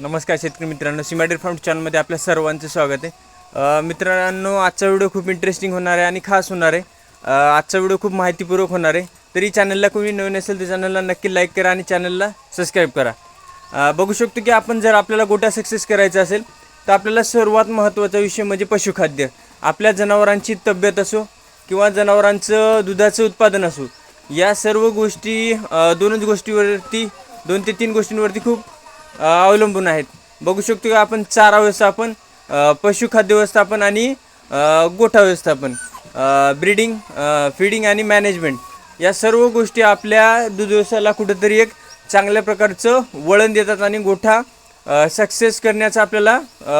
नमस्कार शेतकरी मित्रांनो सिमॅडेर फार्म चॅनलमध्ये आपल्या सर्वांचं स्वागत आहे. मित्रांनो आजचा व्हिडिओ खूप इंटरेस्टिंग होणार आहे आणि खास होणार आहे. आजचा व्हिडिओ खूप माहितीपूर्वक होणार आहे. तरी चॅनलला कोणी नवीन असेल तर चॅनलला नक्की लाईक करा आणि चॅनलला सबस्क्राईब करा. बघू शकतो की आपण जर आपल्याला गोटा सक्सेस करायचा असेल तर आपल्याला सर्वात महत्त्वाचा विषय म्हणजे पशुखाद्य. आपल्या जनावरांची तब्येत असो किंवा जनावरांचं दुधाचं उत्पादन असो या सर्व गोष्टी दोनच गोष्टीवरती दोन ते तीन गोष्टींवरती खूप अवलंबून आहेत. बघू शकतो की आपण चारा व्यवस्थापन पशुखाद्य व्यवस्थापन आणि गोठा व्यवस्थापन ब्रीडिंग फीडिंग आणि मॅनेजमेंट या सर्व गोष्टी आपल्या दूध व्यवसायाला कुठंतरी एक चांगल्या प्रकारचं वळण देतात आणि गोठा सक्सेस करण्याचा आपल्याला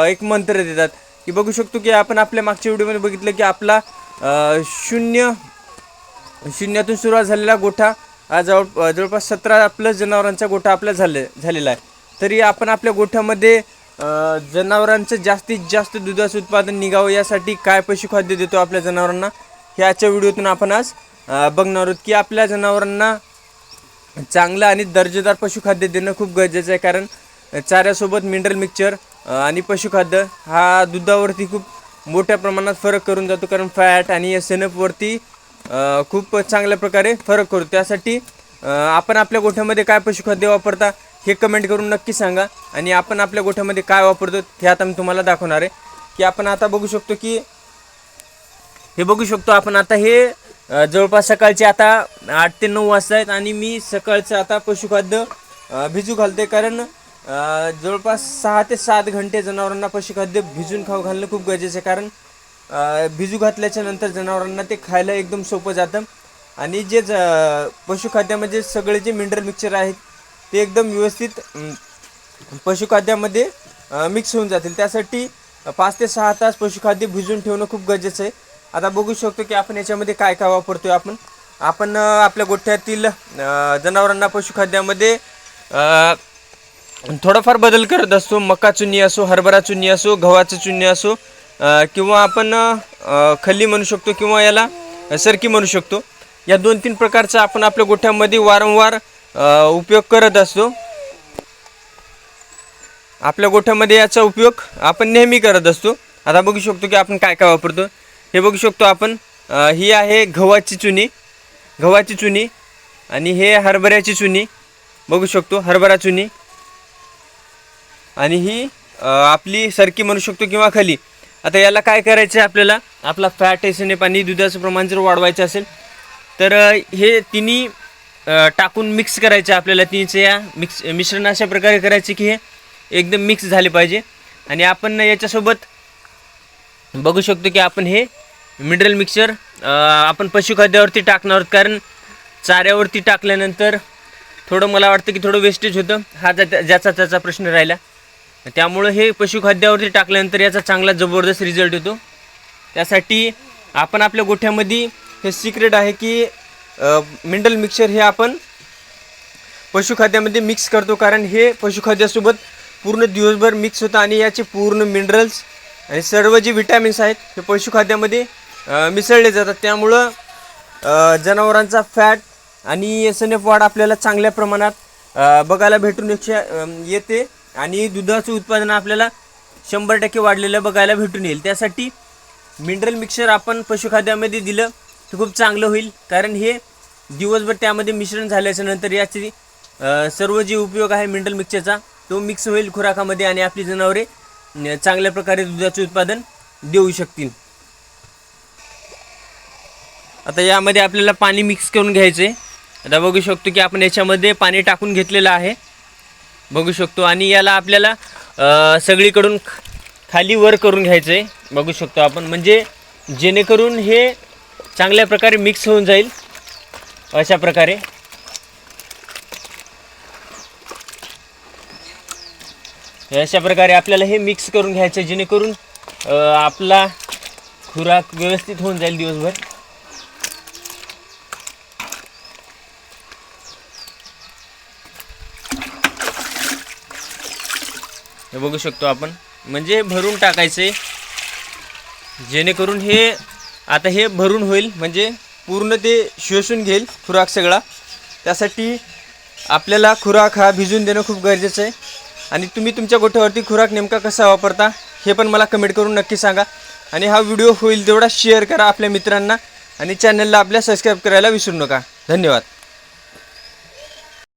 एक मंत्र देतात. की बघू शकतो की आपण आपल्या मागच्या व्हिडिओमध्ये बघितलं की आपला शून्य शून्यातून सुरुवात झालेला गोठा जवळ जवळपास सतरा प्लस जनावरांचा गोठा आपला झाले झालेला आहे. तरी आपण आपल्या गोठ्यामध्ये जनावरांचं जास्तीत जास्त दुधाचं उत्पादन निघावं यासाठी काय पशुखाद्य देतो आपल्या जनावरांना ह्याच्या व्हिडिओतून आपण आज बघणार आहोत की आपल्या जनावरांना चांगलं आणि दर्जेदार पशुखाद्य देणं खूप गरजेचं आहे. कारण चाऱ्यासोबत मिनरल मिक्सचर आणि पशुखाद्य हा दुधावरती खूप मोठ्या प्रमाणात फरक करून जातो. कारण फॅट आणि एस एन एफवरती खूप चांगल्या प्रकारे फरक करतो. त्यासाठी आपण आपल्या गोठ्यामध्ये काय पशुखाद्य वापरता हे कमेंट करून नक्की सांगा. आणि आपण आपल्या गोठ्यामध्ये काय वापरतो हे आता मी तुम्हाला दाखवणार आहे. की आपण आता बघू शकतो की हे बघू शकतो आपण आता हे जवळपास सकाळचे आता आठ ते नऊ वाजता आहेत आणि मी सकाळचं आता पशुखाद्य भिजू घालते कारण जवळपास सहा ते सात घंटे जनावरांना पशुखाद्य भिजून खाऊ घालणं खूप गरजेचं आहे. कारण भिजू घातल्याच्या नंतर जनावरांना ते खायला एकदम सोपं जातं. आणि जे ज पशुखाद्यामध्ये सगळे जे मिनरल मिक्सचर आहेत ते एकदम व्यवस्थित पशुखाद्यामध्ये मिक्स होऊन जातील. त्यासाठी पाच ते सहा तास पशुखाद्य भिजून ठेवणं खूप गरजेचं आहे. आता बघू शकतो की आपण याच्यामध्ये काय काय वापरतो आपण. आपण आपल्या गोठ्यातील जनावरांना पशुखाद्यामध्ये थोडाफार बदल करत असतो मका चुनी असो हरभरा चुनी असो गव्हाचं चुन्नी असो किंवा आपण खल्ली म्हणू शकतो किंवा याला सरकी म्हणू शकतो. या दोन तीन प्रकारचा आपण आपल्या गोठ्यामध्ये वारंवार उपयोग करत असतो. आपल्या गोठ्यामध्ये याचा उपयोग आपण नेहमी करत असतो. आता बघू शकतो की आपण काय काय वापरतो. हे बघू शकतो आपण ही आहे गव्हाची चुनी गव्हाची चुनी आणि हे हरभऱ्याची चुनी. बघू शकतो हरभरा चुनी. आणि ही आपली सरकी म्हणू शकतो किंवा खाली. आता याला काय करायचं आहे आपल्याला? आपला फॅट एसने पाणी दुधाचं प्रमाण जर वाढवायचं असेल तर हे तिन्ही टाकून मिक्स करायचे आपल्याला तिचे या. मिक्स मिश्रण अशा प्रकारे करायचे की हे एकदम मिक्स झाले पाहिजे. आणि आपण याच्यासोबत बघू शकतो की आपण हे मिनरल मिक्सर आपण पशुखाद्यावरती टाकणार आहोत. कारण चाऱ्यावरती टाकल्यानंतर थोडं मला वाटतं की थोडं वेस्टेज होतं. हा ज्या ज्याचा त्याचा प्रश्न राहिला. त्यामुळं हे पशुखाद्यावरती टाकल्यानंतर याचा चांगला जबरदस्त रिझल्ट येतो. त्यासाठी आपण आपल्या गोठ्यामध्ये हे सिक्रेट आहे की मिनरल मिक्सर हे आपण पशुखाद्यामध्ये मिक्स करतो. कारण हे पशुखाद्यासोबत पूर्ण दिवसभर मिक्स होतं आणि याचे पूर्ण मिनरल्स आणि सर्व जे विटॅमिन्स आहेत हे पशुखाद्यामध्ये मिसळले जातात. त्यामुळं जनावरांचा फॅट आणि एस एन एफ वाढ आपल्याला चांगल्या प्रमाणात बघायला भेटून येते आणि दुधाचं उत्पादन आपल्याला शंभर टक्के वाढलेलं बघायला भेटून येईल. त्यासाठी मिनरल मिक्सर आपण पशुखाद्यामध्ये दिलं. हे खूप चांगलं होईल. कारण हे दिवसभर त्यामध्ये मिश्रण झाल्याच्यानंतर याची सर्व जे उपयोग आहे मिनरल मिक्सरचा तो मिक्स होईल खुराकामध्ये आणि आपली जनावरे चांगल्या प्रकारे दुधाचे उत्पादन देऊ शकतील. आता यामध्ये आपल्याला पाणी मिक्स करून घ्यायचं. आहे आता बघू शकतो की आपण याच्यामध्ये पाणी टाकून घेतलेलं आहे. बघू शकतो आणि याला आपल्याला सगळीकडून खाली वर करून घ्यायचं. आहे बघू शकतो आपण. म्हणजे जेणेकरून हे चांगल्या प्रकारे मिक्स होऊन जाईल. अशा प्रकारे. अशा प्रकारे आपल्याला हे मिक्स करून घ्यायचं जेणेकरून आपला खुराक व्यवस्थित होऊन जाईल दिवसभर. हे बघू शकतो आपण. म्हणजे भरून टाकायचे. जेणेकरून हे आता हे भरून होईल म्हणजे पूर्ण ते शोषून घेईल खुराक सगळा. त्यासाठी आपल्याला खुराक हा भिजून देणं खूप गरजेचं आहे. आणि तुम्ही तुमच्या गोठ्यावरती खुराक नेमका कसा वापरता हे पण मला कमेंट करून नक्की सांगा. आणि हा व्हिडिओ होईल तेवढा शेअर करा आपल्या मित्रांना आणि चॅनलला आपल्या सबस्क्राईब करायला विसरू नका. धन्यवाद.